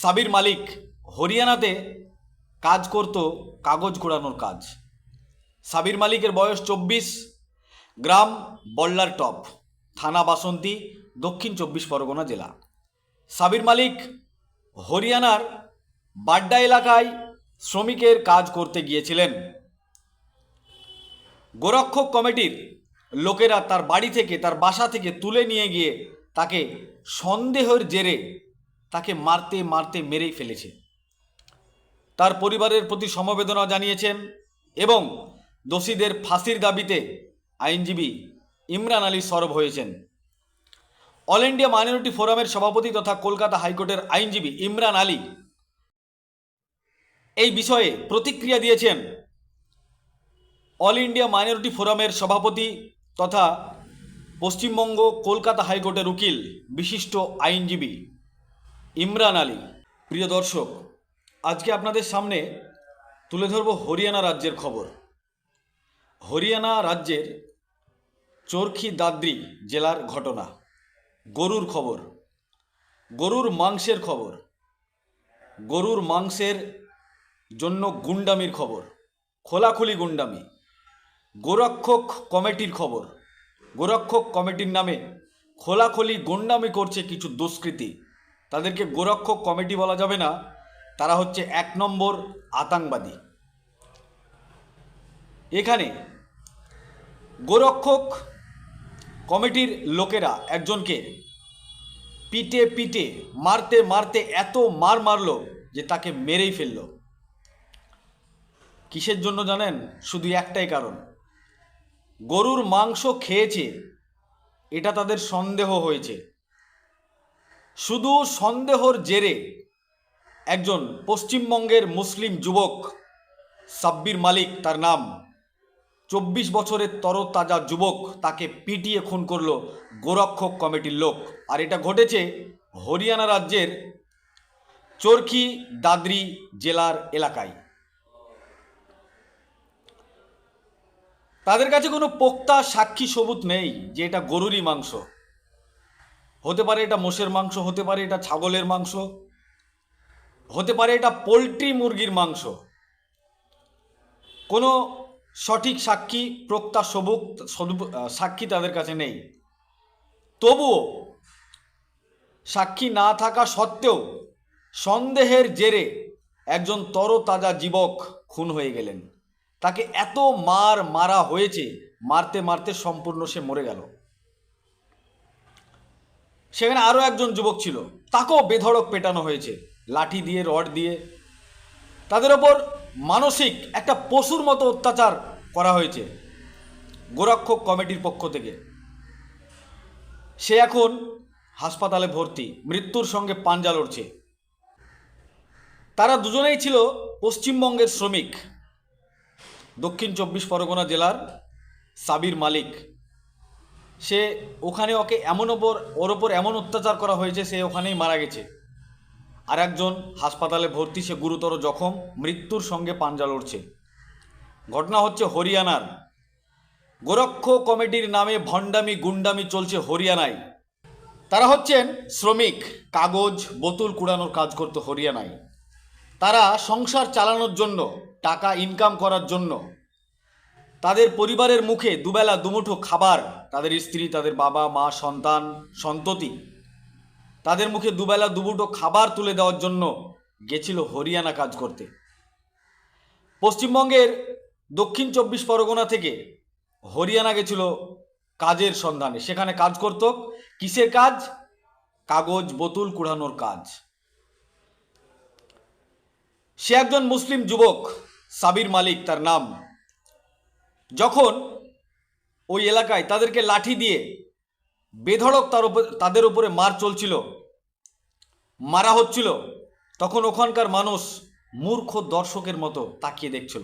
সাবির মালিক হরিয়ানাতে কাজ করত কাগজ কুড়ানোর কাজ। সাবির মালিকের বয়স চব্বিশ, গ্রাম বল্লার টপ, থানা বাসন্তী, দক্ষিণ চব্বিশ পরগনা জেলা। সাবির মালিক হরিয়ানার বাড্ডা এলাকায় শ্রমিকের কাজ করতে গিয়েছিলেন। গোরক্ষক কমিটির লোকেরা তার বাড়ি থেকে, তার বাসা থেকে তুলে নিয়ে গিয়ে তাকে সন্দেহের জেরে তাকে মারতে মারতে মেরেই ফেলেছে। তার পরিবারের প্রতি সমবেদনা জানিয়েছেন এবং দোষীদের ফাঁসির দাবিতে আইনজীবী ইমরান আলী সরব হয়েছেন। অল ইন্ডিয়া মাইনরিটি ফোরামের সভাপতি তথা কলকাতা হাইকোর্টের আইনজীবী ইমরান আলী এই বিষয়ে প্রতিক্রিয়া দিয়েছেন অল ইন্ডিয়া মাইনরিটি ফোরামের সভাপতি তথা পশ্চিমবঙ্গ কলকাতা হাইকোর্টের উকিল, বিশিষ্ট আইনজীবী। ইমরান আলী। প্রিয় দর্শক, আজকে আপনাদের সামনে তুলে ধরব হরিয়ানা রাজ্যের খবর। হরিয়ানা রাজ্যের চরখি দাদ্রি জেলার ঘটনা, গরুর খবর, গরুর মাংসের খবর, গরুর মাংসের জন্য গুন্ডামির খবর, খোলাখুলি গুন্ডামি, গোরক্ষক কমিটির খবর, গোরক্ষক কমিটির নামে খোলাখুলি গুন্ডামি করছে কিছু দুষ্কৃতী। তাদেরকে গোরক্ষক কমিটি বলা যাবে না। তারা হচ্ছে এক নম্বর আতঙ্কবাদী। এখানে গোরক্ষক কমিটির লোকেরা একজনকে পিটে পিটে, মারতে মারতে এত মার মারলো যে তাকে মেরেই ফেলল। কিসের জন্য জানেন? শুধু একটাই কারণ। গরুর মাংস খেয়েছে, এটা তাদের সন্দেহ হয়েছে। শুধু সন্দেহর জেরে একজন পশ্চিমবঙ্গের মুসলিম যুবক সাব্বির মালিক তার নাম। চব্বিশ বছরের তরতাজা যুবক তাকে পিটিয়ে খুন করল গোরক্ষক কমিটির লোক। আর এটা ঘটেছে হরিয়ানা রাজ্যের চরকি দাদরি জেলার এলাকায়। তাদের কাছে কোনো পোক্তা সাক্ষী সবুত নেই যে এটা গরুরই মাংস। হতে পারে এটা মোষের মাংস, হতে পারে এটা ছাগলের মাংস, হতে পারে এটা পোলট্রি মুরগির মাংস। কোনো সঠিক সাক্ষী, প্রক্তা, সবুক সাক্ষী তাদের কাছে নেই। তবুও সাক্ষী না থাকা সত্ত্বেও সন্দেহের জেরে একজন তরতাজা জীবক খুন হয়ে গেলেন। তাকে এত মার মারা হয়েছে, মারতে মারতে সম্পূর্ণ সে মরে গেল। সেখানে আরও একজন যুবক ছিল। তাকেও বেধড়ক পেটানো হয়েছে। লাঠি দিয়ে, রড দিয়ে। তাদের ওপর মানসিক একটা পশুর মতো অত্যাচার করা হয়েছে গোরক্ষক কমিটির পক্ষ থেকে। সে এখন হাসপাতালে ভর্তি, মৃত্যুর সঙ্গে পাঞ্জা লড়ছে। তারা দুজনেই ছিল পশ্চিমবঙ্গের শ্রমিক। দক্ষিণ চব্বিশ পরগনা জেলার সাবির মালিক। সে ওখানে ওকে এমন ওপর, ওর ওপর এমন অত্যাচার করা হয়েছে সে ওখানেই মারা গেছে। আর একজন হাসপাতালে ভর্তি, সে গুরুতর জখম, মৃত্যুর সঙ্গে পাঞ্জা লড়ছে। ঘটনা হচ্ছে হরিয়ানার। গোরক্ষ কমিটির নামে ভণ্ডামি গুন্ডামি চলছে হরিয়ানায়। তারা হচ্ছেন শ্রমিক, কাগজ, বোতল কুড়ানোর কাজ করতো হরিয়ানায়। তারা সংসার চালানোর জন্য, টাকা ইনকাম করার জন্য তাদের পরিবারের মুখে দুবেলা, দুমুঠো খাবার। তাদের স্ত্রী, তাদের বাবা, মা, সন্তান, সন্ততি। তাদের মুখে দুবেলা, দুমুঠো খাবার তুলে দেওয়ার জন্য গেছিল হরিয়ানা কাজ করতে। পশ্চিমবঙ্গের দক্ষিণ চব্বিশ পরগনা থেকে হরিয়ানা গেছিল কাজের সন্ধানে। সেখানে কাজ করত। কিসের কাজ? কাগজ, বোতল কুড়ানোর কাজ। সে একজন মুসলিম যুবক, সাবির মালিক, তার নাম যখন ওই এলাকায় তাদেরকে লাঠি দিয়ে বেধড়ক তার উপর তাদের উপরে মার চলছিল, মারা হচ্ছিল, তখন ওখানকার মানুষ মূর্খ দর্শকের মতো তাকিয়ে দেখছিল।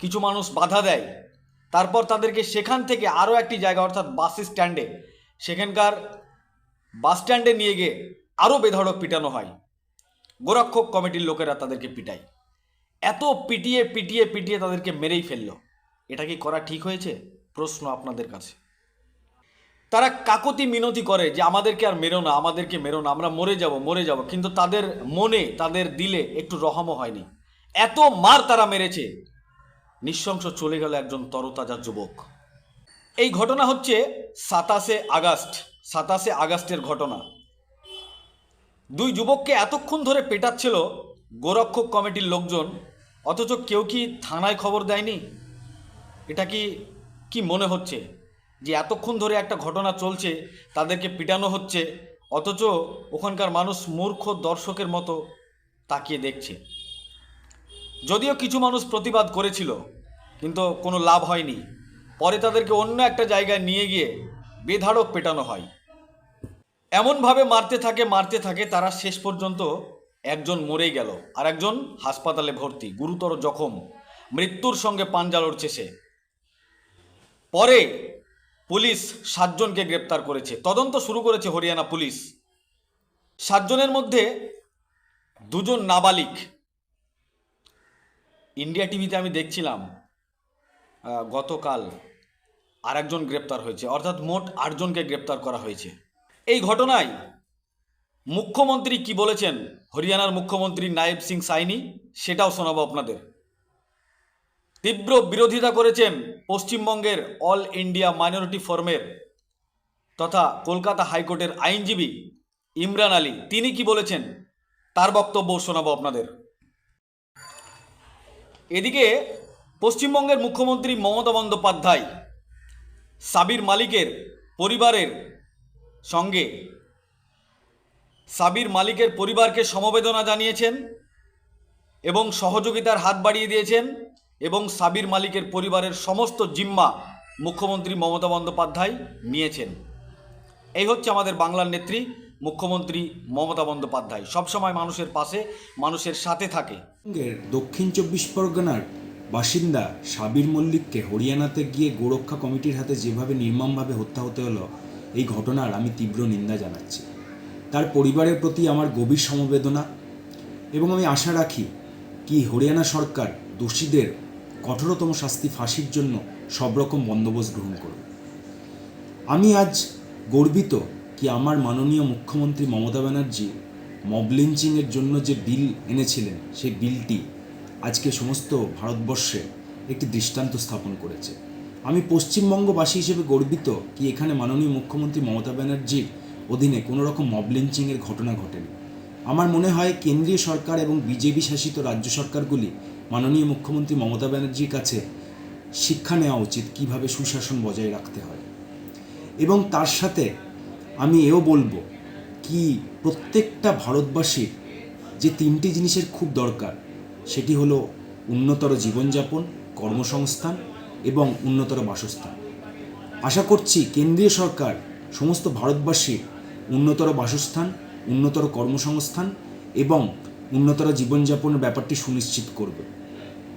কিছু মানুষ বাধা দেয়। তারপর তাদেরকে সেখান থেকে আরও একটি জায়গা, অর্থাৎ বাস স্ট্যান্ডে, সেখানকার বাস স্ট্যান্ডে নিয়ে গিয়ে আরও বেধড়ক পিটানো হয়। গোরক্ষক কমিটির লোকেরা তাদেরকে পিটায়। এত পিটিয়ে পিটিয়ে পিটিয়ে তাদেরকে মেরেই ফেলল। এটা কি করা ঠিক হয়েছে? প্রশ্ন আপনাদের কাছে। তারা কাকতি মিনতি করে যে আমাদেরকে আর মেরো না, আমাদেরকে মেরো না, আমরা মরে যাব মরে যাব। কিন্তু তাদের মনে, তাদের দিলে একটু রহমও হয়নি। এত মার তারা মেরেছে। নিঃশংস চলে গেল একজন তরতাজা যুবক। এই ঘটনা হচ্ছে সাতাশে আগস্ট, সাতাশে আগস্টের ঘটনা। দুই যুবককে এতক্ষণ ধরে পেটাচ্ছিল গোরক্ষক কমিটির লোকজন, অথচ কেউ কি থানায় খবর দেয়নি? এটা কি কি মনে হচ্ছে যে এতক্ষণ ধরে একটা ঘটনা চলছে, তাদেরকে পিটানো হচ্ছে, অথচ ওখানকার মানুষ মূর্খ দর্শকের মতো তাকিয়ে দেখছে? যদিও কিছু মানুষ প্রতিবাদ করেছিল, কিন্তু কোনো লাভ হয়নি। পরে তাদেরকে অন্য একটা জায়গায় নিয়ে গিয়ে বেধাড়ক পেটানো হয়। এমনভাবে মারতে থাকে মারতে থাকে, তারা শেষ পর্যন্ত একজন মরেই গেল। আর একজন হাসপাতালে ভর্তি, গুরুতর জখম, মৃত্যুর সঙ্গে পাঞ্জা লড়ছে সে। পরে পুলিশ সাতজনকে গ্রেপ্তার করেছে। তদন্ত শুরু করেছে হরিয়ানা পুলিশ। সাতজনের মধ্যে দুজন নাবালিক। ইন্ডিয়া টিভিতে আমি দেখছিলাম গতকাল আরেকজন গ্রেপ্তার হয়েছে, অর্থাৎ মোট আটজনকে গ্রেপ্তার করা হয়েছে। এই ঘটনায় মুখ্যমন্ত্রী কি বলেছেন? হরিয়ানার মুখ্যমন্ত্রী নায়েব সিং সাইনি, সেটাও শোনাবো আপনাদের। তীব্র বিরোধিতা করেছেন পশ্চিমবঙ্গের অল ইন্ডিয়া মাইনরিটি ফোরামের তথা কলকাতা হাইকোর্টের আইনজীবী ইমরান আলী। তিনি কি বলেছেন? তার বক্তব্য শোনাবো আপনাদের। এদিকে পশ্চিমবঙ্গের মুখ্যমন্ত্রী মমতা বন্দ্যোপাধ্যায় সাবির মালিকের পরিবারের সঙ্গে সাবির মালিকের পরিবারকে সমবেদনা জানিয়েছেন এবং সহযোগিতার হাত বাড়িয়ে দিয়েছেন। এবং সাবির মালিকের পরিবারের সমস্ত জিম্মা মুখ্যমন্ত্রী মমতা বন্দ্যোপাধ্যায় নিয়েছেন। এই হচ্ছে আমাদের বাংলার নেত্রী, মুখ্যমন্ত্রী মমতা বন্দ্যোপাধ্যায়। সবসময় মানুষের পাশে, মানুষের সাথে থাকে। দক্ষিণ চব্বিশ পরগনার বাসিন্দা সাবির মল্লিককে হরিয়ানাতে গিয়ে গোরক্ষা কমিটির হাতে যেভাবে নির্মমভাবে হত্যা হতে হলো, এই ঘটনার আমি তীব্র নিন্দা জানাচ্ছি। তার পরিবারের প্রতি আমার গভীর সমবেদনা এবং আমি আশা রাখি কি হরিয়ানা সরকার দোষীদের কঠোরতম শাস্তি ফাঁসির জন্য সব রকম বন্দোবস্ত গ্রহণ করবে আমি আজ গর্বিত কি আমার মাননীয় মুখ্যমন্ত্রী মমতা ব্যানার্জি মব লিঞ্চিংয়ের জন্য যে বিল এনেছিলেন, সেই বিলটি আজকে সমস্ত ভারতবর্ষে একটি দৃষ্টান্ত স্থাপন করেছে। আমি পশ্চিমবঙ্গবাসী হিসেবে গর্বিত কি এখানে মাননীয় মুখ্যমন্ত্রী মমতা ব্যানার্জির অধীনে কোনো রকম মব লিঞ্চিংয়ের ঘটনা ঘটেনি। আমার মনে হয় কেন্দ্রীয় সরকার এবং বিজেপি শাসিত রাজ্য সরকারগুলি মাননীয় মুখ্যমন্ত্রী মমতা ব্যানার্জির কাছে শিক্ষা নেওয়া উচিত, কীভাবে সুশাসন বজায় রাখতে হয়। এবং তার সাথে আমি এও বলব কি প্রত্যেকটা ভারতবাসীর যে তিনটি জিনিসের খুব দরকার, সেটি হলো উন্নতর জীবনযাপন, কর্মসংস্থান এবং উন্নতর বাসস্থান। আশা করছি কেন্দ্রীয় সরকার সমস্ত ভারতবাসীর উন্নতর বাসস্থান, উন্নতর কর্মসংস্থান এবং উন্নতর জীবনযাপনের ব্যাপারটি সুনিশ্চিত করবে।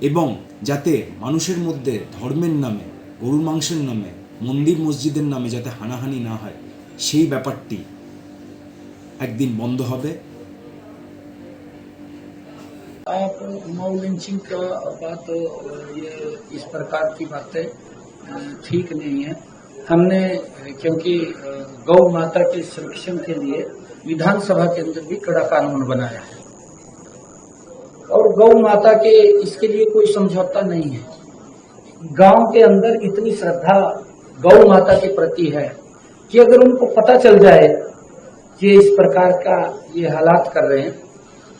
এবং যাতে মানুষের মধ্যে ধর্মের নামে গরুর মাংসের নামে মন্দির মসজিদের নামে যাতে হানাহানি না হয় সেই ব্যাপারটি একদিন বন্ধ হবে आप मऊ लिंचिंग का बात अ, ये इस प्रकार की बातें अ, ठीक नहीं है हमने अ, क्योंकि अ, गौ माता के संरक्षण के लिए विधानसभा के अंदर भी कड़ा कानून बनाया है और गौ माता के इसके लिए कोई समझौता नहीं है। गाँव के अंदर इतनी श्रद्धा गौ माता के प्रति है कि अगर उनको पता चल जाए कि इस प्रकार का ये हालात कर रहे हैं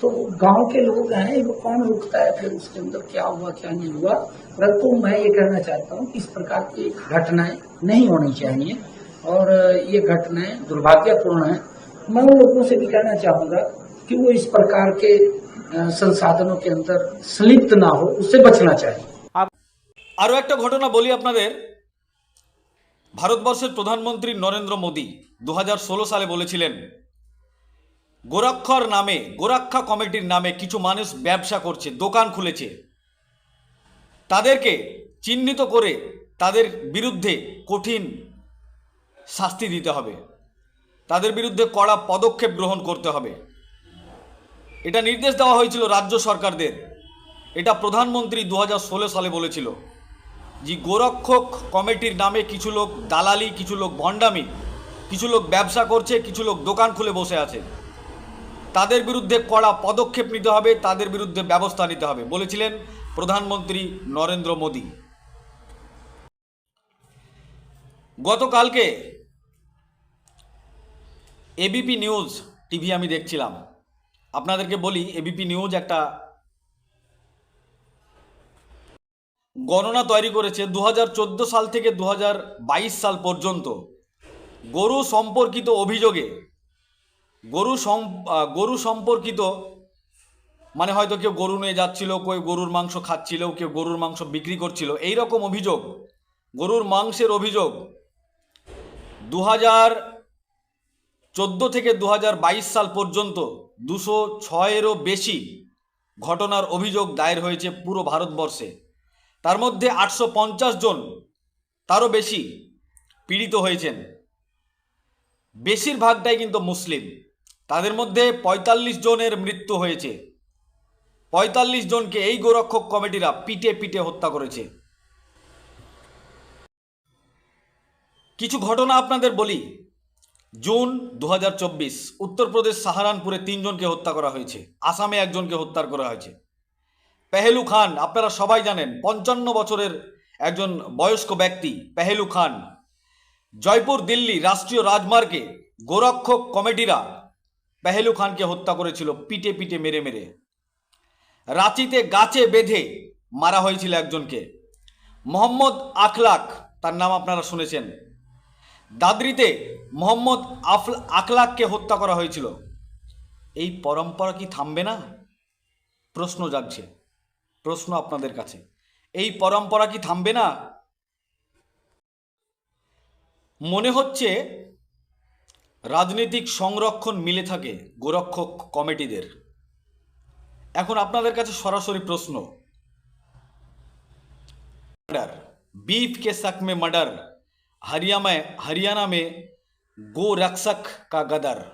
तो गाँव के लोग हैं, वो कौन रुकता है? फिर उसके अंदर क्या हुआ, क्या नहीं हुआ? परंतु मैं ये कहना चाहता हूँ कि इस प्रकार की घटनाएँ नहीं होनी चाहिए और ये घटनाएँ दुर्भाग्यपूर्ण है। मैं उन लोगों से भी कहना चाहूँगा कि वो इस प्रकार के संसाधनों के अंदर संलिप्त ना हो उससे बचना चाहिए আরও একটা ঘটনা বলি আপনাদের ভারতবর্ষের প্রধানমন্ত্রী নরেন্দ্র মোদী দু সালে বলেছিলেন গোরক্ষার নামে গোরক্ষা কমিটির নামে কিছু মানুষ ব্যবসা করছে দোকান খুলেছে তাদেরকে চিহ্নিত করে তাদের বিরুদ্ধে কঠিন শাস্তি দিতে হবে তাদের বিরুদ্ধে কড়া পদক্ষেপ গ্রহণ করতে হবে এটা নির্দেশ দেওয়া হয়েছিল রাজ্য সরকারদের। এটা প্রধানমন্ত্রী দু হাজার ষোলো সালে বলেছিল যে, গোরক্ষক কমিটির নামে কিছু লোক দালালি, কিছু লোক ভণ্ডামি, কিছু লোক ব্যবসা করছে, কিছু লোক দোকান খুলে বসে আছে। তাদের বিরুদ্ধে কড়া পদক্ষেপ নিতে হবে, তাদের বিরুদ্ধে ব্যবস্থা নিতে হবে, বলেছিলেন প্রধানমন্ত্রী নরেন্দ্র মোদী। গতকালকে এবিপি নিউজ টিভি আমি দেখছিলাম। আপনাদেরকে বলি এবিপি নিউজ একটা গণনা তৈরি করেছে দু হাজার চোদ্দ সাল থেকে দু হাজার বাইশ সাল পর্যন্ত। গরু সম্পর্কিত অভিযোগে, গরু গরু সম্পর্কিত মানে হয়তো কেউ গরু নিয়ে যাচ্ছিল, কেউ গরুর মাংস খাচ্ছিল, কেউ গরুর মাংস বিক্রি করছিল। এই রকম অভিযোগ, গরুর মাংসের অভিযোগ দু হাজার চোদ্দ থেকে দু হাজার বাইশ সাল পর্যন্ত দুশো ছয়েরও বেশি ঘটনার অভিযোগ দায়ের হয়েছে পুরো ভারতবর্ষে। তার মধ্যে আটশো পঞ্চাশ জন তারও বেশি পীড়িত হয়েছেন। বেশিরভাগটাই কিন্তু মুসলিম। তাদের মধ্যে পঁয়তাল্লিশ জনের মৃত্যু হয়েছে। পঁয়তাল্লিশ জনকে এই গোরক্ষক কমিটিরা পিটে পিটে হত্যা করেছে। কিছু ঘটনা আপনাদের বলি। জুন দু হাজার চব্বিশ, উত্তরপ্রদেশ সাহারানপুরে তিনজনকে হত্যা করা হয়েছে। আসামে একজনকে হত্যা করা হয়েছে। পেহেলু খান, আপনারা সবাই জানেন, পঞ্চান্ন বছরের একজন বয়স্ক ব্যক্তি, পেহেলু খান। জয়পুর দিল্লি রাষ্ট্রীয় রাজমার্গে গোরক্ষক কমিটিরা পেহেলু খানকে হত্যা করেছিল, পিটে পিটে মেরে মেরে। রাঁচিতে গাছে বেঁধে মারা হয়েছিল একজনকে। মোহাম্মদ আখলাক, তার নাম আপনারা শুনেছেন দাদরিতে মোহাম্মদ আফল আখলাককে হত্যা করা হয়েছিল। এই পরম্পরা কি থামবে না? প্রশ্ন জাগছে। প্রশ্ন আপনাদের কাছে। এই পরম্পরা কি থামবে না? মনে হচ্ছে রাজনৈতিক সংরক্ষণ মিলে থাকে গোরক্ষক কমিটিদের। এখন আপনাদের কাছে সরাসরি প্রশ্ন। বিফ কে সাকমে মার্ডার हरियाणा में हरियाणा में गो रक्षक का गदर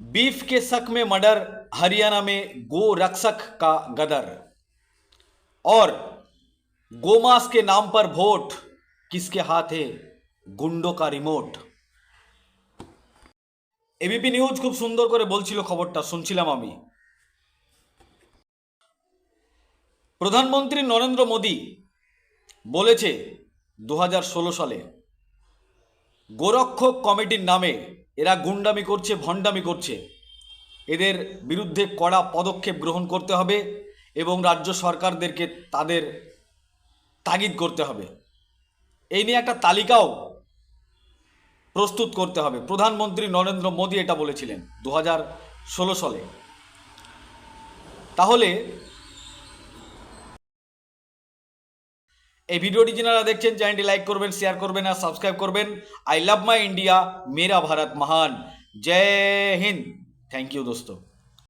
बीफ के शक में मर्डर हरियाणा में गो रक्षक का गदर और गोमास के नाम पर वोट किसके हाथ है गुंडों का रिमोट এবিপি নিউজ খুব সুন্দর করে বলছিল খবরটা শুনছিলাম আমি প্রধানমন্ত্রী নরেন্দ্র মোদী বলেছে দু হাজার ষোলো সালে গোরক্ষক কমিটির নামে এরা গুন্ডামি করছে, ভণ্ডামি করছে। এদের বিরুদ্ধে কড়া পদক্ষেপ গ্রহণ করতে হবে এবং রাজ্য সরকারদেরকে তাদের তাগিদ করতে হবে। এই নিয়ে একটা তালিকাও প্রস্তুত করতে হবে। প্রধানমন্ত্রী নরেন্দ্র মোদী এটা বলেছিলেন দু হাজার ষোলো সালে। তাহলে এই ভিডিওটি যারা দেখছেন, চ্যানেলটি লাইক করবেন, শেয়ার করবেন আর সাবস্ক্রাইব করবেন। আই লাভ মাই ইন্ডিয়া, মেরা ভারত মহান। জয় হিন্দ। Thank you দোস্তো।